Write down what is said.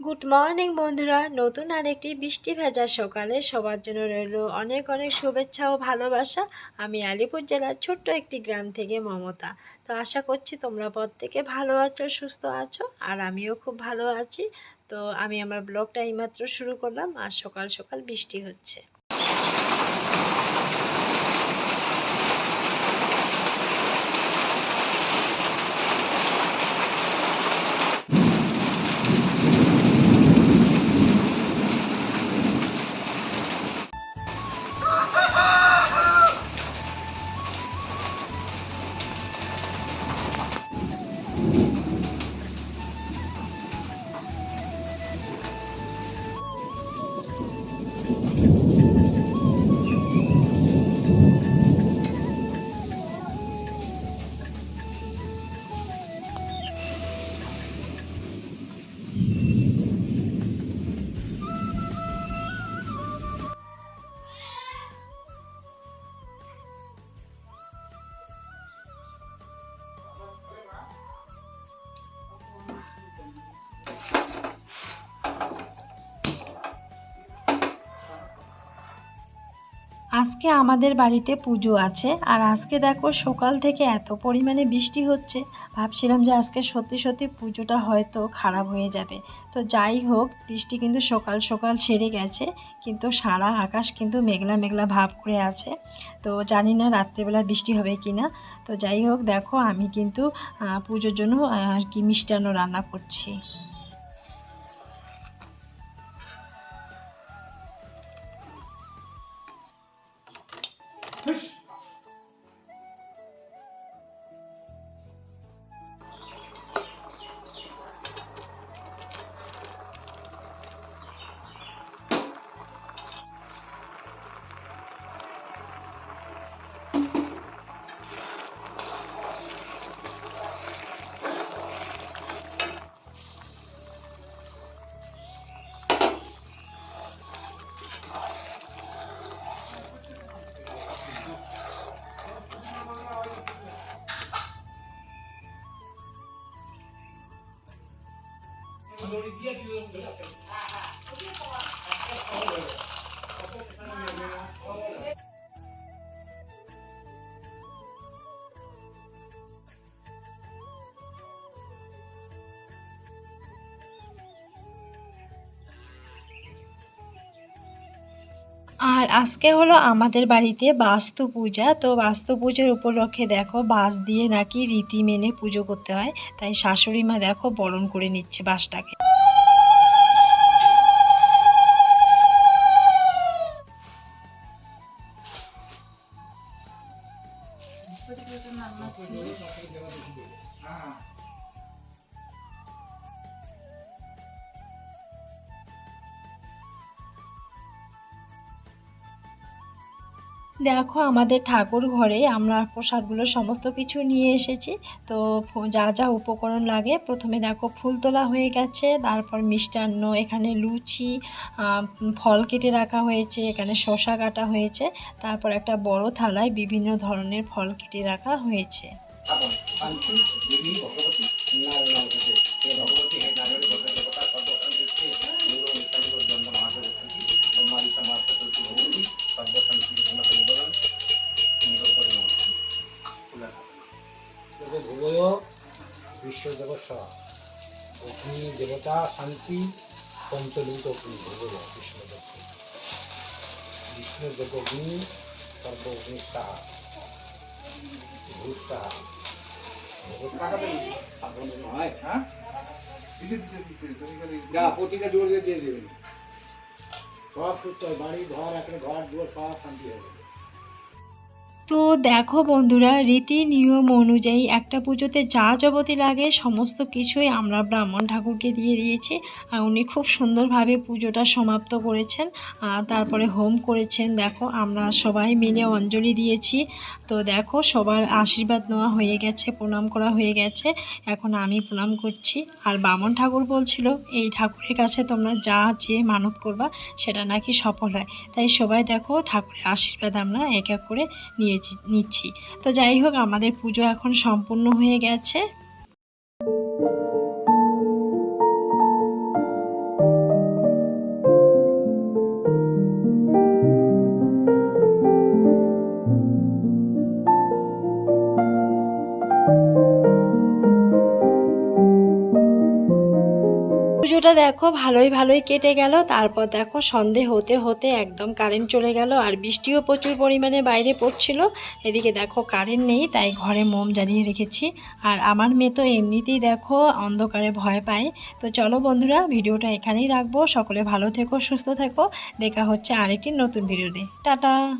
Good morning বন্ধুরা। নতুন আরেকটি বৃষ্টি ভেজা সকালে সবার জন্য রইল অনেক অনেক শুভেচ্ছা ও ভালোবাসা। আমি আলিপুর জেলার ছোট্ট একটি গ্রাম থেকে মমতা। তো আশা করছি তোমরা প্রত্যেকে ভালো আছো, সুস্থ আছো, আর আমিও খুব ভালো আছি। তো আমি আমার ব্লগটা এইমাত্র শুরু করলাম, আর সকাল সকাল বৃষ্টি হচ্ছে। আজকে আমাদের বাড়িতে পুজো আছে। আর আজকে দেখো সকাল থেকে এত পরিমাণে বৃষ্টি হচ্ছে। ভাবছিলাম যে আজকে সত্যি সত্যি পুজোটা হয়তো খারাপ হয়ে যাবে। তো যাই হোক, বৃষ্টি কিন্তু সকাল সকাল সেরে গেছে। কিন্তু সারা আকাশ কিন্তু মেঘলা মেঘলা ভাব করে আছে। তো জানি না রাত্রেবেলা বৃষ্টি হবে কি না তো যাই হোক, দেখো আমি কিন্তু পুজোর জন্য আর কি মিষ্টান্ন রান্না করছি। আর আজকে হলো আমাদের বাড়িতে বাস্তু পূজা। তো বাস্তু পুজোর উপলক্ষে দেখো বাঁশ দিয়ে নাকি রীতি মেনে পুজো করতে হয়। তাই শাশুড়ি মা দেখো বরণ করে নিচ্ছে 啊。দেখো, আমাদের ঠাকুর ঘরে আমরা প্রসাদগুলো সমস্ত কিছু নিয়ে এসেছি। তো যা যা উপকরণ লাগে, প্রথমে দেখো ফুল তোলা হয়ে গেছে, তারপর মিষ্টান্ন, এখানে লুচি ফল কেটে রাখা হয়েছে, এখানে শসা কাটা হয়েছে, তারপর একটা বড় থালায় বিভিন্ন ধরনের ফল কেটে রাখা হয়েছে। অগ্নি দেবতা শান্তি পঞ্চলিঙ্গ অগ্নি ভুবয় বিষ্ণু দেব বিষ্ণু দেব অগ্নি সর্ব অগ্নি সাহা ভূত সাহা হ্যাঁ? প্রতিটা জোর দিয়ে দেবেন। সব সুস্থ হয় বাড়ি ঘর একটা ঘর দুয়ার সব শান্তি হবে তো দেখো বন্ধুরা রীতি নিয়ম অনুযায়ী একটা পুজোতে যা যাবতী লাগে সমস্ত কিছুই আমরা ব্রাহ্মণ ঠাকুরকে দিয়ে দিয়েছি আর উনি খুব সুন্দরভাবে পুজোটা সমাপ্ত করেছেন আর তারপরে হোম করেছেন। দেখো, আমরা সবাই মিলে অঞ্জলি দিয়েছি। তো দেখো, সবার আশীর্বাদ নেওয়া হয়ে গেছে, প্রণাম করা হয়ে গেছে। এখন আমি প্রণাম করছি। আর বামন ঠাকুর বলছিল, এই ঠাকুরের কাছে তোমরা যা যে মানত করবা, সেটা নাকি সফল হয়। তাই সবাই দেখো, ঠাকুরের আশীর্বাদ আমরা এক এক করে নিয়েছি নিচ্ছি। তো যাই হোক আমাদের পুজো এখন সম্পূর্ণ হয়ে গেছে। পুজোটা দেখো, ভালোই ভালোই কেটে গেল। তারপর দেখো, সন্ধে হতে হতে একদম কারেন্ট চলে গেল আর বৃষ্টিও প্রচুর পরিমাণে বাইরে পড়ছিল। এদিকে দেখো কারেন্ট নেই, তাই ঘরে মোম জ্বালিয়ে রেখেছি। আর আমার মেয়ে তো এমনিতেই দেখো অন্ধকারে ভয় পায়। তো চলো বন্ধুরা, ভিডিওটা এখানেই রাখব। সকলে ভালো থেকো, সুস্থ থেকো। দেখা হচ্ছে আরেকটি নতুন ভিডিওতে। টাটা!